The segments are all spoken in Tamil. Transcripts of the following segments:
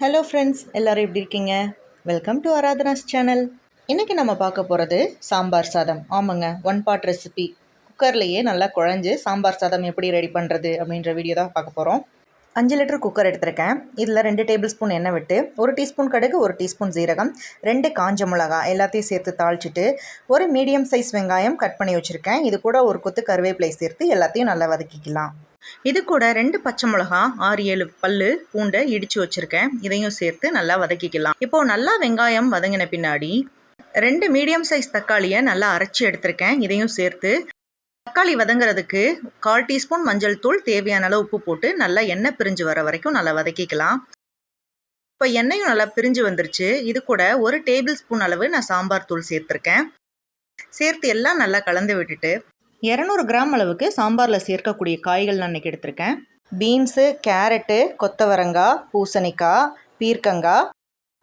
ஹலோ ஃப்ரெண்ட்ஸ் எல்லோரும் எப்படி இருக்கீங்க? வெல்கம் டு ஆராதனாஸ் சேனல் இன்றைக்கி நம்ம பார்க்க போகிறது சாம்பார் சாதம். ஆமாங்க ஒன் பார்ட் ரெசிபி குக்கர்லேயே நல்லா குழஞ்சு சாம்பார் சாதம் எப்படி ரெடி பண்ணுறது அப்படின்ற வீடியோ தான் பார்க்க போகிறோம் அஞ்சு லிட்டர் குக்கர் எடுத்திருக்கேன். இதில் ரெண்டு டேபிள் ஸ்பூன் எண்ணெய் விட்டு ஒரு டீஸ்பூன் கடுகு ஒரு டீஸ்பூன் சீரகம் ரெண்டு காஞ்ச மிளகா எல்லாத்தையும் சேர்த்து தாளிச்சிட்டு ஒரு மீடியம் சைஸ் வெங்காயம் கட் பண்ணி வச்சுருக்கேன். இது கூட ஒரு கொத்து கருவேப்பிலை சேர்த்து எல்லாத்தையும் நல்லா வதக்கிக்கலாம். இது கூட ரெண்டு பச்சை மிளகா ஆறு ஏழு பல்லு பூண்டை இடித்து வச்சுருக்கேன். இதையும் சேர்த்து நல்லா வதக்கிக்கலாம். இப்போது நல்லா வெங்காயம் வதங்கின பின்னாடி ரெண்டு மீடியம் சைஸ் தக்காளியை நல்லா அரைச்சி எடுத்திருக்கேன். இதையும் சேர்த்து தக்காளி வதங்குறதுக்கு கால் டீஸ்பூன் மஞ்சள் தூள் தேவையான அளவு உப்பு போட்டு நல்லா எண்ணெய் பிரிஞ்சு வர வரைக்கும் நல்லா வதக்கிக்கலாம். இப்போ எண்ணெயும் நல்லா பிரிஞ்சு வந்துருச்சு. இது கூட ஒரு டேபிள் ஸ்பூன் அளவு நான் சாம்பார் தூள் சேர்த்துருக்கேன். சேர்த்து எல்லாம் நல்லா கலந்து விட்டுட்டு இரநூறு கிராம் அளவுக்கு சாம்பாரில் சேர்க்கக்கூடிய காய்கள் நான் இன்றைக்கி எடுத்திருக்கேன். பீன்ஸு கேரட்டு கொத்தவரங்காய் பூசணிக்காய் பீர்க்கங்காய்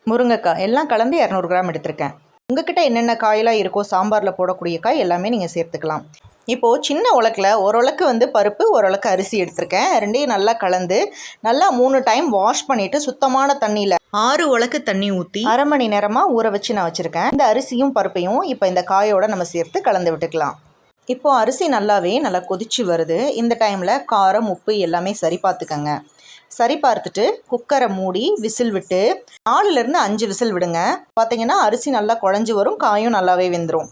முருங்கைக்காய் எல்லாம் கலந்து இரநூறு கிராம் எடுத்திருக்கேன். உங்ககிட்ட என்னென்ன காயெல்லாம் இருக்கோ சாம்பாரில் போடக்கூடிய காய் எல்லாமே நீங்கள் சேர்த்துக்கலாம். இப்போது சின்ன உலக்கில் ஒரு உலக்கு வந்து பருப்பு ஒரு உலக்கு அரிசி எடுத்திருக்கேன். ரெண்டையும் நல்லா கலந்து நல்லா மூணு டைம் வாஷ் பண்ணிவிட்டு சுத்தமான தண்ணியில் ஆறு உலக்கு தண்ணி ஊற்றி அரை மணி நேரமாக ஊற வச்சு நான் வச்சுருக்கேன். இந்த அரிசியும் பருப்பையும் இப்போ இந்த காயோடு நம்ம சேர்த்து கலந்து விட்டுக்கலாம். இப்போது அரிசி நல்லாவே நல்லா கொதிச்சு வருது. இந்த டைமில் காரம் உப்பு எல்லாமே சரி பார்த்துக்கங்க. சரி பார்த்துட்டு குக்கரை மூடி விசில் விட்டு நாலுலேருந்து அஞ்சு விசில் விடுங்க. பார்த்தீங்கன்னா அரிசி நல்லா குழஞ்சி வரும் காயும் நல்லாவே வெந்துடும்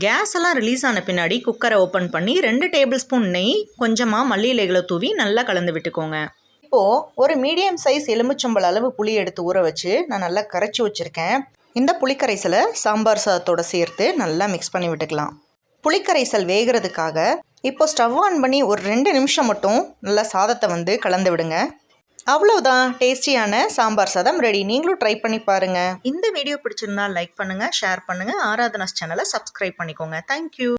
கேஸ் எல்லாம் ரிலீஸ் ஆன பின்னாடி குக்கரை ஓப்பன் பண்ணி ரெண்டு டேபிள் ஸ்பூன் நெய் கொஞ்சமாக மல்லி இலைகளை தூவி நல்லா கலந்து விட்டுக்கோங்க. இப்போது ஒரு மீடியம் சைஸ் எலுமிச்சம்பழ அளவு புளி எடுத்து ஊற வச்சு நான் நல்லா கரைச்சி வச்சுருக்கேன். இந்த புளிக்கரைசலை சாம்பார் சாதத்தோட சேர்த்து நல்லா மிக்ஸ் பண்ணி விட்டுக்கலாம். புளிக்கரைசல் வேகிறதுக்காக இப்போ ஸ்டவ் ஆன் பண்ணி ஒரு ரெண்டு நிமிஷம் மட்டும் நல்லா சாதத்தை வந்து கலந்து விடுங்க. அவ்வளவுதான். டேஸ்டியான சாம்பார் சாதம் ரெடி நீங்களும் ட்ரை பண்ணி பாருங்கள் இந்த வீடியோ பிடிச்சிருந்தா லைக் பண்ணுங்கள் ஷேர் பண்ணுங்கள் ஆராதனாஸ் சேனலை சப்ஸ்கிரைப் பண்ணிக்கோங்க. தேங்க்யூ